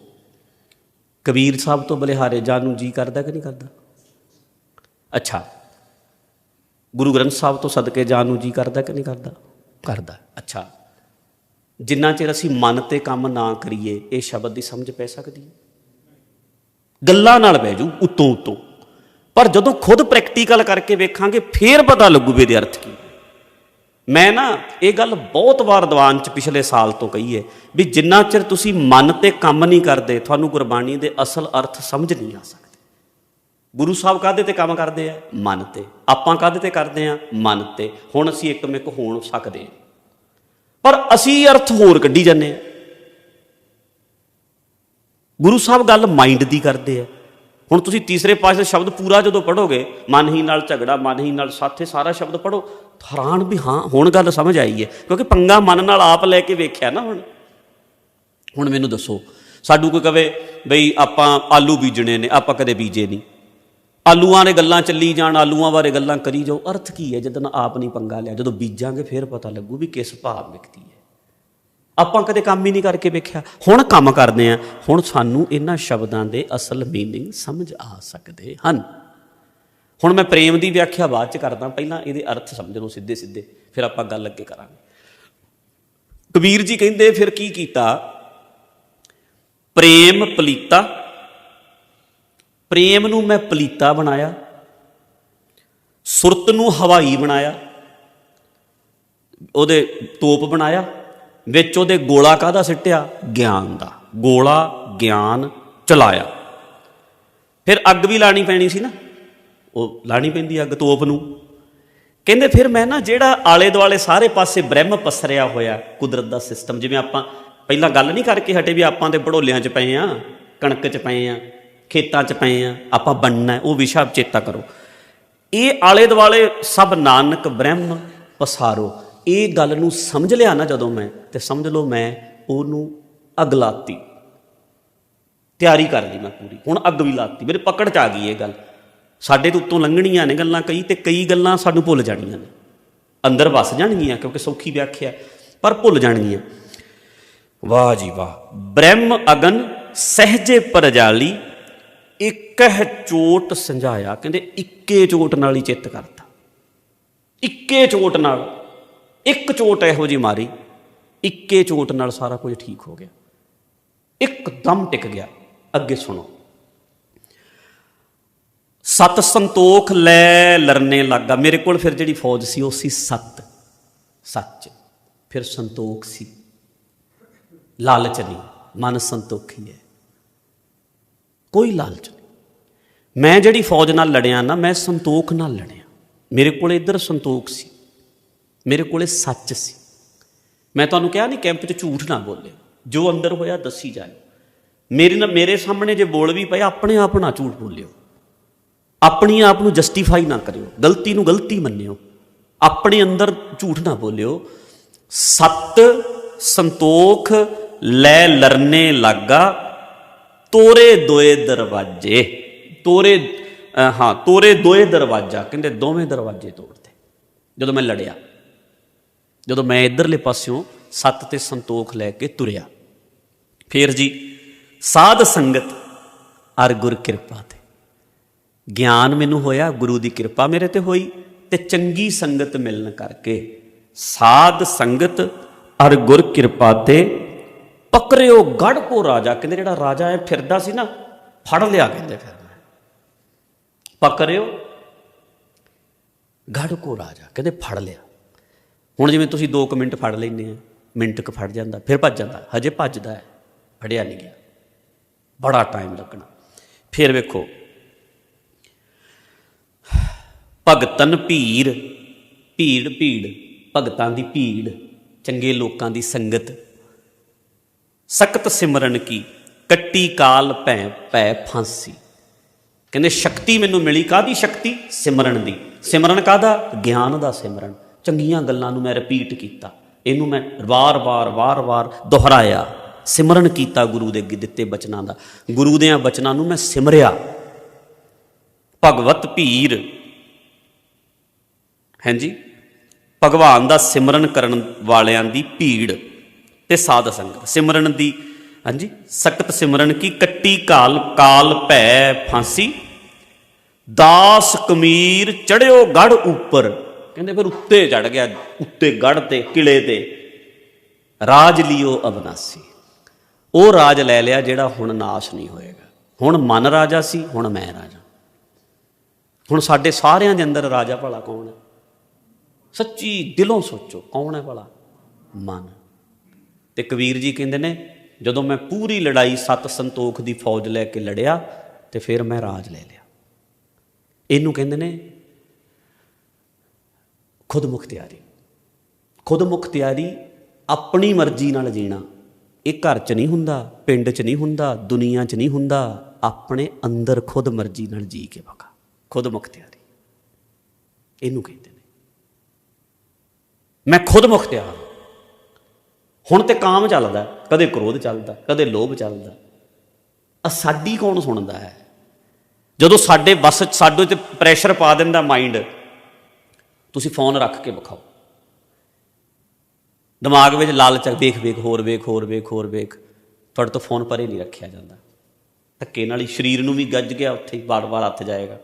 ਕਬੀਰ ਸਾਹਿਬ ਤੋਂ ਬਲਿਹਾਰੇ ਜਾਣ ਨੂੰ ਜੀ ਕਰਦਾ ਕਿ ਨਹੀਂ ਕਰਦਾ? ਅੱਛਾ ਗੁਰੂ ਗ੍ਰੰਥ ਸਾਹਿਬ ਤੋਂ ਸਦਕੇ ਜਾਣ ਨੂੰ ਜੀ ਕਰਦਾ ਕਿ ਨਹੀਂ ਕਰਦਾ? ਕਰਦਾ। ਅੱਛਾ ਜਿੰਨਾ ਚਿਰ ਅਸੀਂ ਮਨ ਤੇ ਕੰਮ ਨਾ ਕਰੀਏ ਇਹ ਸ਼ਬਦ ਦੀ ਸਮਝ ਪੈ ਸਕਦੀ ਹੈ? ਗੱਲਾਂ ਨਾਲ ਬਹਿ ਜੂ ਉਤੋਂ ਉਤੋਂ ਪਰ ਜਦੋਂ ਖੁਦ ਪ੍ਰੈਕਟੀਕਲ ਕਰਕੇ ਵੇਖਾਂਗੇ ਫੇਰ ਪਤਾ ਲੱਗੂ ਵੀ ਇਹਦੇ ਅਰਥ ਕੀ ਮੈਂ ਨਾ ਇਹ ਗੱਲ ਬਹੁਤ ਵਾਰ ਦੀਵਾਨ ਚ ਪਿਛਲੇ ਸਾਲ ਤੋਂ ਕਹੀ ਹੈ ਵੀ ਜਿੰਨਾ ਚਿਰ ਤੁਸੀਂ ਮਨ ਤੇ ਕੰਮ ਨਹੀਂ ਕਰਦੇ, ਤੁਹਾਨੂੰ ਗੁਰਬਾਣੀ ਦੇ ਅਸਲ ਅਰਥ ਸਮਝ ਨਹੀਂ ਆ ਸਕਦੇ। ਗੁਰੂ ਸਾਹਿਬ ਕਾਹਦੇ ਤੇ ਕੰਮ ਕਰਦੇ ਆ? ਮਨ ਤੇ। ਆਪਾਂ ਕਾਹਦੇ ਤੇ ਕਰਦੇ ਆ? ਮਨ ਤੇ। ਹੁਣ ਅਸੀਂ ਇੱਕ ਮਿਕ ਹੋਣ ਸਕਦੇ ਹਾਂ। ਪਰ ਅਸੀਂ ਅਰਥ ਹੋਰ ਕੱਢੀ ਜਾਂਦੇ ਆ ਗੁਰੂ ਸਾਹਿਬ ਗੱਲ ਮਾਈਂਡ ਦੀ ਕਰਦੇ ਆ। ਹੁਣ ਤੁਸੀਂ ਤੀਸਰੇ ਪਾਸੇ ਦਾ ਸ਼ਬਦ ਪੂਰਾ ਜਦੋਂ ਪੜੋਗੇ ਮਨ ਹੀ ਨਾਲ ਝਗੜਾ, ਮਨ ਹੀ ਨਾਲ ਸਾਥੇ ਸਾਰਾ ਸ਼ਬਦ ਪੜੋ ਹੈਰਾਨ ਵੀ ਹਾਂ, ਹੁਣ ਗੱਲ ਸਮਝ ਆਈ ਹੈ, ਕਿਉਂਕਿ ਪੰਗਾ ਮਨ ਨਾਲ ਆਪ ਲੈ ਕੇ ਵੇਖਿਆ ਨਾ ਹੁਣ। ਹੁਣ ਮੈਨੂੰ ਦੱਸੋ, ਸਾਡੂ ਕੋਈ ਕਵੇ ਬਈ ਆਪਾਂ ਆਲੂ ਬੀਜਣੇ ਨੇ, ਆਪਾਂ ਕਦੇ ਬੀਜੇ ਨਹੀਂ ਆਲੂਆਂ ਨੇ ਗੱਲਾਂ ਚੱਲੀ ਜਾਣ, ਆਲੂਆਂ ਬਾਰੇ ਗੱਲਾਂ ਕਰੀ ਜਾਓ, ਅਰਥ ਕੀ ਹੈ? ਜਦੋਂ ਆਪ ਨਹੀਂ ਪੰਗਾ ਲਿਆ, ਜਦੋਂ ਬੀਜਾਂਗੇ ਫਿਰ ਪਤਾ ਲੱਗੂ ਵੀ ਕਿਸ ਭਾਵ ਵਿਕਦੀ ਹੈ। ਆਪਾਂ ਕਦੇ ਕੰਮ ਹੀ ਨਹੀਂ ਕਰਕੇ ਵੇਖਿਆ। ਹੁਣ ਕੰਮ ਕਰਦੇ ਆ ਹੁਣ ਸਾਨੂੰ ਇਹਨਾਂ ਸ਼ਬਦਾਂ ਦੇ ਅਸਲ ਮੀਨਿੰਗ ਸਮਝ ਆ ਸਕਦੇ ਹਨ। ਹੁਣ ਮੈਂ ਪ੍ਰੇਮ ਦੀ ਵਿਆਖਿਆ ਬਾਅਦ ਚ ਕਰਦਾ, ਪਹਿਲਾਂ ਇਹਦੇ ਅਰਥ ਸਮਝ ਲਓ ਸਿੱਧੇ ਸਿੱਧੇ ਫਿਰ ਆਪਾਂ ਗੱਲ ਅੱਗੇ ਕਰਾਂਗੇ। ਕਬੀਰ ਜੀ ਕਹਿੰਦੇ, ਫਿਰ ਕੀ ਕੀਤਾ? ਪ੍ਰੇਮ ਪਲੀਤਾ। ਪ੍ਰੇਮ ਨੂੰ ਮੈਂ ਪਲੀਤਾ ਬਣਾਇਆ। ਸੁਰਤ ਨੂੰ ਹਵਾਈ ਬਣਾਇਆ। ਉਹਦੇ ਤੋਪ ਬਣਾਇਆ। ਵਿੱਚ ਉਹਦੇ ਗੋਲਾ ਕਾਹਦਾ ਸਿੱਟਿਆ? ਗਿਆਨ ਦਾ। ਗੋਲਾ ਗਿਆਨ ਚਲਾਇਆ। ਫਿਰ ਅੱਗ ਵੀ ਲਾਣੀ ਪੈਣੀ ਸੀ ਨਾ। ਉਹ ਲਾਣੀ ਪੈਂਦੀ ਅੱਗ ਤੋਪ ਨੂੰ। ਕਹਿੰਦੇ ਫਿਰ ਮੈਂ ਨਾ ਜਿਹੜਾ ਆਲੇ ਦੁਆਲੇ ਸਾਰੇ ਪਾਸੇ ਬ੍ਰਹਮ ਪਸਰਿਆ ਹੋਇਆ ਕੁਦਰਤ ਦਾ ਸਿਸਟਮ, ਜਿਵੇਂ ਆਪਾਂ ਪਹਿਲਾਂ ਗੱਲ ਨਹੀਂ ਕਰਕੇ ਹਟੇ ਵੀ ਆਪਾਂ ਤੇ ਬੜੋਲਿਆਂ 'ਚ ਪਏ ਆ, ਕਣਕ 'ਚ ਪਏ ਆ, ਖੇਤਾਂ 'ਚ ਪਏ ਆ, ਆਪਾਂ ਬਣਨਾ, ਉਹ ਵਿਸ਼ਾ ਚੇਤਾ ਕਰੋ। ਇਹ ਆਲੇ ਦੁਆਲੇ ਸਭ ਨਾਨਕ ਬ੍ਰਹਮ ਪਸਾਰੋ। ਇਹ ਗੱਲ ਨੂੰ ਸਮਝ ਲਿਆ ਨਾ ਜਦੋਂ ਮੈਂ, ਤੇ ਸਮਝ ਲਓ ਮੈਂ ਉਹਨੂੰ ਅੱਗ ਲਾਤੀ। ਤਿਆਰੀ ਕਰ ਲਈ ਮੈਂ ਪੂਰੀ। ਹੁਣ ਅੱਗ ਵੀ ਲਾਤੀ। ਮੇਰੇ ਪਕੜ ਚ ਆ ਗਈ ਇਹ ਗੱਲ। ਸਾਡੇ ਤੋਂ ਉੱਤੋਂ ਲੰਘਣੀਆਂ ਨੇ ਗੱਲਾਂ ਕਈ, ਤੇ ਕਈ ਗੱਲਾਂ ਸਾਨੂੰ ਭੁੱਲ ਜਾਣੀਆਂ ਨੇ। ਅੰਦਰ ਵਸ ਜਾਣਗੀਆਂ, ਕਿਉਂਕਿ ਸੌਖੀ ਵਿਆਖਿਆ। ਪਰ ਭੁੱਲ ਜਾਣਗੀਆਂ। ਵਾਹ ਜੀ ਵਾਹ। ਬ੍ਰਹਮ ਅਗਨ ਸਹਜੇ ਪਰਜਾਲੀ, ਇਕਹ ਚੋਟ ਸੰਝਾਇਆ। ਕਹਿੰਦੇ ਇੱਕੇ ਚੋਟ ਨਾਲ ਹੀ ਚਿੱਤ ਕਰਤਾ। ਇੱਕੇ ਚੋਟ ਨਾਲ। ਇੱਕ ਚੋਟ ਇਹੋ ਜੀ ਮਾਰੀ, ਇੱਕੇ ਚੋਟ ਨਾਲ ਸਾਰਾ ਕੁਝ ਠੀਕ ਹੋ ਗਿਆ। ਇੱਕਦਮ ਟਿਕ ਗਿਆ। ਅੱਗੇ ਸੁਣੋ। ਸਤ ਸੰਤੋਖ ਲੈ ਲਰਨੇ ਲੱਗਾ। ਮੇਰੇ ਕੋਲ ਫਿਰ ਜਿਹੜੀ ਫੌਜ ਸੀ, ਉਹ ਸੀ ਸਤ। ਸੱਚ। ਫਿਰ ਸੰਤੋਖ ਸੀ। ਲਾਲਚ ਨਹੀਂ। ਮਨ ਸੰਤੋਖੀ ਹੈ। ਕੋਈ ਲਾਲਚ ਨਹੀਂ। ਮੈਂ ਜਿਹੜੀ ਫੌਜ ਨਾਲ ਲੜਿਆ ਨਾ, ਮੈਂ ਸੰਤੋਖ ਨਾਲ ਲੜਿਆ। ਮੇਰੇ ਕੋਲ ਇੱਧਰ ਸੰਤੋਖ ਸੀ। ਮੇਰੇ ਕੋਲੇ ਸੱਚ ਸੀ। ਮੈਂ ਤੁਹਾਨੂੰ ਕਿਹਾ ਨਹੀਂ ਕੈਂਪ 'ਚ ਝੂਠ ਨਾ ਬੋਲਿਓ। ਜੋ ਅੰਦਰ ਹੋਇਆ ਦੱਸੀ ਜਾਇਓ। ਮੇਰੇ ਨਾਲ, ਮੇਰੇ ਸਾਹਮਣੇ ਜੇ ਬੋਲ ਵੀ ਪਿਆ ਆਪਣੇ ਆਪ ਨਾ ਝੂਠ ਬੋਲਿਓ। ਆਪਣੀ ਆਪ ਨੂੰ ਜਸਟੀਫਾਈ ਨਾ ਕਰਿਓ। ਗਲਤੀ ਨੂੰ ਗਲਤੀ ਮੰਨਿਓ। ਆਪਣੇ ਅੰਦਰ ਝੂਠ ਨਾ ਬੋਲਿਓ। ਸਤ ਸੰਤੋਖ, ਲੈ ਲਰਨੇ ਲੱਗਾ, ਤੋਰੇ ਦੋਏ ਦਰਵਾਜੇ। ਤੋਰੇ ਹਾਂ, ਤੋਰੇ ਦੋਏ ਦਰਵਾਜਾ। ਕਹਿੰਦੇ ਦੋਵੇਂ ਦਰਵਾਜੇ ਤੋੜਦੇ ਜਦੋਂ ਮੈਂ ਲੜਿਆ। ਜਦੋਂ ਮੈਂ ਇਧਰਲੇ ਪਾਸਿਓਂ ਸੱਤ ਤੇ ਸੰਤੋਖ ਲੈ ਕੇ ਤੁਰਿਆ, ਫੇਰ ਜੀ, ਸਾਧ ਸੰਗਤ, ਅਰ ਗੁਰ ਕਿਰਪਾ ਤੇ। ਗਿਆਨ ਮੈਨੂੰ ਹੋਇਆ, ਗੁਰੂ ਦੀ ਕਿਰਪਾ ਮੇਰੇ ਤੇ ਹੋਈ ਤੇ ਚੰਗੀ ਸੰਗਤ ਮਿਲਣ ਕਰਕੇ ਸਾਧ ਸੰਗਤ, ਅਰ ਗੁਰ ਕਿਰਪਾ ਤੇ ਪਕਰਿਓ ਗੜ ਕੋ ਰਾਜਾ। ਕਹਿੰਦੇ ਜਿਹੜਾ ਰਾਜਾ ਐ ਫਿਰਦਾ ਸੀ ਨਾ, ਫੜ ਲਿਆ ਕਹਿੰਦੇ ਫਿਰ ਮੈਂ। ਪਕਰਿਓ ਗੜ ਕੋ ਰਾਜਾ, ਕਹਿੰਦੇ ਫੜ ਲਿਆ। ਹੁਣ ਜਿਵੇਂ ਤੁਸੀਂ 2 ਮਿੰਟ ਫੜ ਲੈਂਦੇ ਆ, ਮਿੰਟ ਕ ਫੜ ਜਾਂਦਾ, ਫਿਰ ਭੱਜ ਜਾਂਦਾ, ਹਜੇ ਭੱਜਦਾ ਹੈ, ਫੜਿਆ ਨਹੀਂ ਗਿਆ। ਬੜਾ ਟਾਈਮ ਲੱਗਣਾ। ਫਿਰ ਵੇਖੋ, ਭਗਤਨ ਭੀੜ ਭੀੜ ਭੀੜ, ਭਗਤਾਂ ਦੀ ਭੀੜ, ਚੰਗੇ ਲੋਕਾਂ ਦੀ ਸੰਗਤ, ਸਖਤ ਸਿਮਰਨ ਕੀ, ਕੱਟੀ ਕਾਲ ਭੈ ਭੈ ਫਾਂਸੀ। ਕਹਿੰਦੇ, ਸ਼ਕਤੀ ਮੈਨੂੰ ਮਿਲੀ ਕਾਦੀ ਸ਼ਕਤੀ? ਸਿਮਰਨ ਦੀ। ਸਿਮਰਨ ਕਾਦਾ ਗਿਆਨ ਦਾ ਸਿਮਰਨ। ਚੰਗੀਆਂ ਗੱਲਾਂ ਨੂੰ ਮੈਂ ਰਿਪੀਟ ਕੀਤਾ। ਇਹਨੂੰ ਮੈਂ ਵਾਰ-ਵਾਰ ਵਾਰ-ਵਾਰ ਦੁਹਰਾਇਆ। ਸਿਮਰਨ ਕੀਤਾ ਗੁਰੂ ਦੇ ਅੱਗੇ ਦਿੱਤੇ ਬਚਨਾਂ ਦਾ। ਗੁਰੂ ਦੇਆਂ ਬਚਨਾਂ ਨੂੰ ਮੈਂ ਸਿਮਰਿਆ। ਭਗਵਤ ਭੀਰ। ਹਾਂਜੀ? ਭਗਵਾਨ ਦਾ ਸਿਮਰਨ ਕਰਨ ਵਾਲਿਆਂ ਦੀ ਭੀੜ ਤੇ ਸਾਧ ਸੰਗਤ। ਸਿਮਰਨ ਦੀ, ਹਾਂਜੀ? ਸਖਤ ਸਿਮਰਨ ਕੀ? ਕੱਟੀ ਕਾਲ ਕਾਲ ਭੈ ਫਾਂਸੀ। ਦਾਸ ਕਮੀਰ ਚੜਿਓ ਗੜ ਉੱਪਰ। ਕਹਿੰਦੇ ਫਿਰ ਉੱਤੇ ਚੜ ਗਿਆ, ਉੱਤੇ ਗੜ ਤੇ, ਕਿਲੇ ਤੇ। ਰਾਜ ਲਿਓ ਅਬਨਾਸੀ। ਉਹ ਰਾਜ ਲੈ ਲਿਆ ਜਿਹੜਾ ਹੁਣ ਨਾਸ਼ ਨਹੀਂ ਹੋਏਗਾ। ਹੁਣ ਮਨ ਰਾਜਾ ਸੀ, ਹੁਣ ਮੈਂ ਰਾਜਾ। ਹੁਣ ਸਾਡੇ ਸਾਰਿਆਂ ਦੇ ਅੰਦਰ ਰਾਜਾ ਭਲਾ ਕੌਣ ਹੈ? ਸੱਚੀ ਦਿਲੋਂ ਸੋਚੋ, ਕੌਣ ਹੈ ਭਲਾ? ਮਨ। ਤੇ ਕਬੀਰ ਜੀ ਕਹਿੰਦੇ ਨੇ, ਜਦੋਂ ਮੈਂ ਪੂਰੀ ਲੜਾਈ ਸਤ ਸੰਤੋਖ ਦੀ ਫੌਜ ਲੈ ਕੇ ਲੜਿਆ, ਤੇ ਫਿਰ ਮੈਂ ਰਾਜ ਲੈ ਲਿਆ। ਇਹਨੂੰ ਕਹਿੰਦੇ ਨੇ ਖੁਦ ਮੁਖਤਿਆਰੀ ਖੁਦ ਮੁਖਤਿਆਰੀ ਆਪਣੀ ਮਰਜ਼ੀ ਨਾਲ ਜੀਣਾ। ਇਹ ਘਰ 'ਚ ਨਹੀਂ ਹੁੰਦਾ, ਪਿੰਡ 'ਚ ਨਹੀਂ ਹੁੰਦਾ, ਦੁਨੀਆ 'ਚ ਨਹੀਂ ਹੁੰਦਾ। ਆਪਣੇ ਅੰਦਰ ਖੁਦ ਮਰਜ਼ੀ ਨਾਲ ਜੀ ਕੇ ਬਗਾ ਖੁਦ ਮੁਖਤਿਆਰੀ ਇਹਨੂੰ ਕਹਿੰਦੇ ਨੇ। ਮੈਂ ਖੁਦ ਮੁਖਤਿਆਰ ਹਾਂ। ਹੁਣ ਤੇ ਕਾਮ ਚੱਲਦਾ, ਕਦੇ ਕ੍ਰੋਧ ਚੱਲਦਾ, ਕਦੇ ਲੋਭ ਚੱਲਦਾ। ਆ ਸਾਡੀ ਕੌਣ ਸੁਣਦਾ ਹੈ? ਜਦੋਂ ਸਾਡੇ ਬਸ 'ਚ ਸਾਡੇ ਤੇ ਪ੍ਰੈਸ਼ਰ ਪਾ ਦਿੰਦਾ ਮਾਈਂਡ ਤੁਸੀਂ ਫੋਨ ਰੱਖ ਕੇ ਵਿਖਾਓ। ਦਿਮਾਗ ਵਿੱਚ ਲਾਲਚ ਆ, ਵੇਖ ਵੇਖ ਹੋਰ ਵੇਖ ਹੋਰ ਵੇਖ ਹੋਰ ਵੇਖ। ਤੁਹਾਡੇ ਤੋਂ ਫੋਨ ਪਰੇ ਨਹੀਂ ਰੱਖਿਆ ਜਾਂਦਾ। ਧੱਕੇ ਨਾਲ ਹੀ ਸਰੀਰ ਨੂੰ ਵੀ ਗੱਜ ਗਿਆ ਉੱਥੇ ਹੀ ਬਾਰ-ਬਾਰ ਹੱਥ ਜਾਏਗਾ।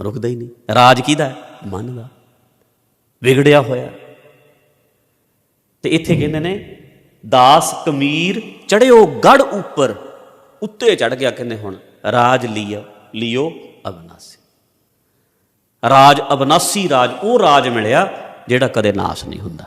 ਰੁਕਦਾ ਹੀ ਨਹੀਂ। ਰਾਜ ਕਿਹਦਾ ਹੈ? ਮਨ ਦਾ। ਵਿਗੜਿਆ ਹੋਇਆ। ਤੇ ਇੱਥੇ ਕਹਿੰਦੇ ਨੇ ਦਾਸ ਕਮੀਰ ਚੜਿਓ ਗੜ ਉੱਪਰ ਉੱਤੇ ਚੜ ਗਿਆ ਕਹਿੰਦੇ ਹੁਣ। ਰਾਜ ਲਿਓ ਲਿਓ ਅਬਨਾਸੀ। ਰਾਜ ਅਬਨਾਸੀ ਰਾਜ ਉਹ ਰਾਜ ਮਿਲਿਆ ਜਿਹੜਾ ਕਦੇ ਨਾਸ਼ ਨਹੀਂ ਹੁੰਦਾ।